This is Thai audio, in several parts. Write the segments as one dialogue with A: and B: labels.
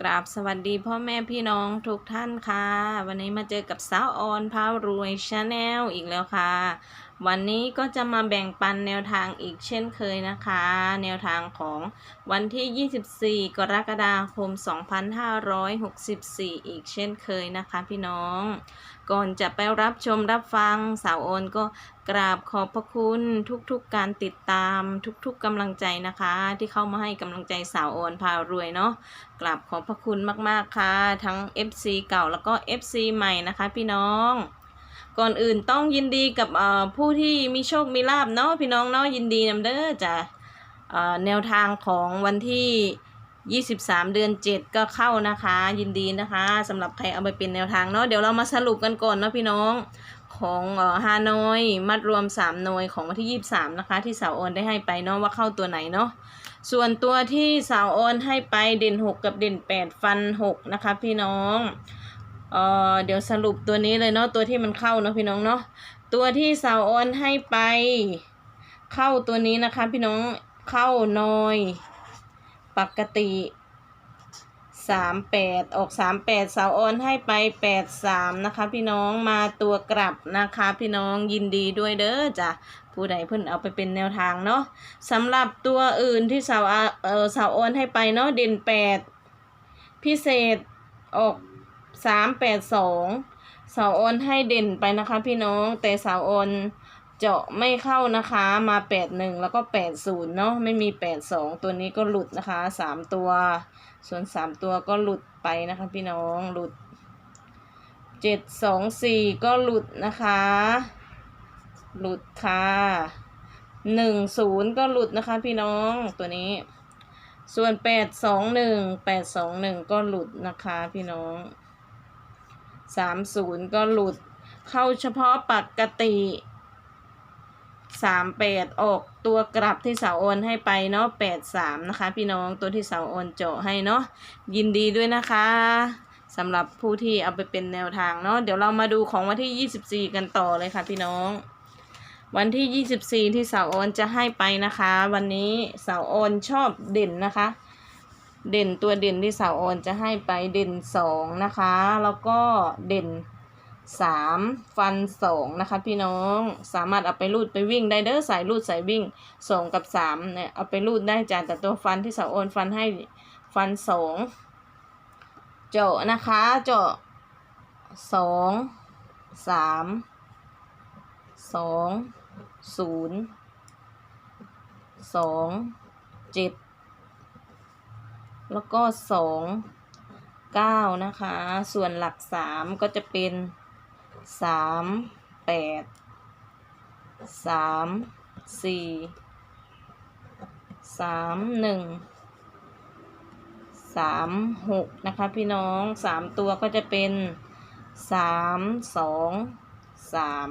A: กราบสวัสดีพ่อแม่พี่น้องทุกท่านค่ะ วันนี้มาเจอกับสาวออนพาวรวยชาแนลอีกแล้วค่ะ วันนี้ก็จะมาแบ่งปันแนวทางอีกเช่นเคยนะคะ แนวทางของวันที่ 24 กรกฎาคม 2564 อีกเช่นเคยนะคะพี่น้อง ก่อนจะไปรับชมรับฟังสาวโอนก็กราบขอบพระคุณทุกๆการติดตามทุกๆกำลังใจนะคะ ที่เข้ามาให้กำลังใจสาวโอนพารวยเนาะกราบขอบพระคุณมากๆค่ะ ทั้ง FC เก่าแล้วก็ FC ใหม่นะคะพี่น้อง ก่อนอื่นต้องยินดีกับผู้ที่มีโชคมีลาบเนาะพี่น้องเนาะยินดีนำเด้อจ้ะอ่อแนวทางของวันที่ 23 เดือน 7 ก็เข้านะคะ ยินดีนะคะสำหรับใครเอาไปเป็นแนวทางเนาะเดี๋ยวเรามาสรุปกันก่อนเนาะพี่น้องของฮานอยมัดรวม3หน่วยของวันที่ 23 นะคะ ที่สาวโอนได้ให้ไปเนาะว่าเข้าตัวไหนเนาะส่วนตัวที่สาวโอนให้ไปเด่น 6 กับเด่น 8 ฟัน 6 นะคะพี่น้อง เออเดี๋ยวสรุปตัวนี้เลยเนาะตัวที่มันเข้าเนาะพี่น้องเนาะตัวที่สาวโอนให้ไป เข้าตัวนี้นะคะ พี่น้องเข้านอยปกติสามแปดออกสามแปดสาวออนให้ไปแปดสามนะคะ พี่น้องมาตัวกลับนะคะ พี่น้องยินดีด้วยเด้อจ้ะผู้ใดเพิ่นเอาไปเป็นแนวทางเนาะสำหรับตัวอื่นที่สาวอาเออสาวออนให้ไปเนาะเด่นแปดพิเศษออก สามแปดสองสาวออนให้เด่นไปนะคะพี่น้อง แต่สาวออนเจาะไม่เข้านะคะมาแปดหนึ่งแล้วก็แปดศูนย์เนาะไม่มีแปดสองตัวนี้ก็หลุดนะคะสามตัว ส่วนสามตัวก็หลุดไปนะคะพี่น้องหลุดเจ็ดสองสี่ก็หลุดนะคะ หลุดค่ะหนึ่งศูนย์ก็หลุดนะคะพี่น้องตัวนี้ ส่วนแปดสองหนึ่งแปดสองหนึ่งก็หลุดนะคะพี่น้อง สามศูนย์ก็หลุด เข้าเฉพาะปกติสามแปดออกตัวกลับที่เสาโอนให้ไปเนาะแปดสามนะคะ พี่น้องตัวที่เสาโอนเจาะให้เนาะยินดีด้วยนะคะสำหรับผู้ที่เอาไปเป็นแนวทางเนาะเดี๋ยวเรามาดูของวันที่ยี่สิบสี่กันต่อเลยค่ะพี่น้อง วันที่ยี่สิบสี่ที่เสาโอนจะให้ไปนะคะ วันนี้เสาโอนชอบเด่นนะคะ เด่นตัวเด่นที่สาโอนจะให้ไปเด่นสองนะคะ แล้วก็เด่นสามฟันสองนะคะพี่น้องสามารถเอาไปรูดไปวิ่งได้เด้อสายรูดสายวิ่งสองกับสามเนี่ยเอาไปรูดได้จ้ะแต่ตัวฟันที่สาโอนฟันให้ฟันสองเจาะนะคะเจาะสองสามสองศูนย์สองเจ็ด แล้วก็สองเก้านะคะ ส่วนหลักสามก็จะเป็นสามแปดสามสี่สามหนึ่งสามหกนะคะพี่น้องสามตัวก็จะเป็นสามสองสาม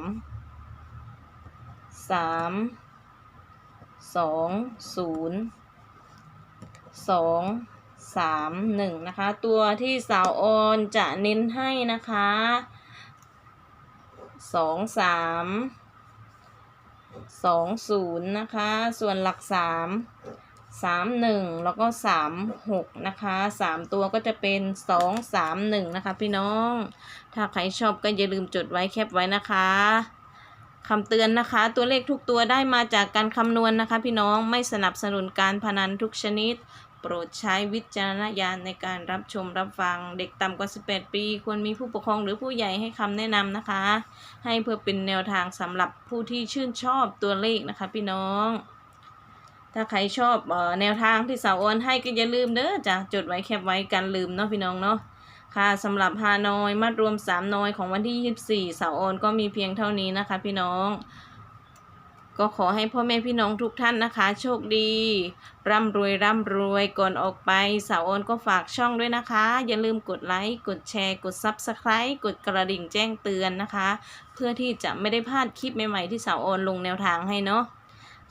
A: สามสองศูนย์สอง สามหนึ่งนะคะ ตัวที่สาวออนจะเน้นให้นะคะสองสามสองศูนย์นะคะ ส่วนหลักสามสามหนึ่งแล้วก็สามหกนะคะสามตัวก็จะเป็นสองสามหนึ่งนะคะพี่น้อง ถ้าใครชอบก็อย่าลืมจดไว้แคปไว้นะคะคำเตือนนะคะ ตัวเลขทุกตัวได้มาจากการคำนวณนะคะ พี่น้องไม่สนับสนุนการพนันทุกชนิด ปรดใช้วิจารณญาณในการรับชมรับฟัง เด็กต่ำกว่า 18 ปี ควรมีผู้ปกครองหรือผู้ใหญ่ให้คำแนะนำนะคะ ให้เพื่อเป็นแนวทางสำหรับผู้ที่ชื่นชอบตัวเลขนะคะพี่น้อง ถ้าใครชอบออแนวทางที่สาวโอนให้ก็อย่าลืมเด้อจ้ะจดไว้แคปไว้กันลืมเนาะพี่น้องเนาะค่ะสำหรับฮานอยมัดรวม3นอยของวันที่ 24 สาวโอนก็มีเพียงเท่านี้นะคะพี่น้อง ก็ขอให้พ่อแม่พี่น้องทุกท่านนะคะ โชคดี ร่ำรวยร่ำรวยก่อนออกไป สาวโอนก็ฝากช่องด้วยนะคะ อย่าลืมกดไลค์ กดแชร์ กด Subscribe กดกระดิ่งแจ้งเตือนนะคะ เพื่อที่จะไม่ได้พลาดคลิปใหม่ๆที่สาวโอนลงแนวทางให้เนาะ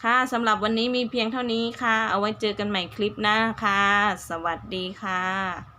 A: ค่ะสำหรับวันนี้มีเพียงเท่านี้ค่ะ เอาไว้เจอกันใหม่คลิปหน้าค่ะ สวัสดีค่ะ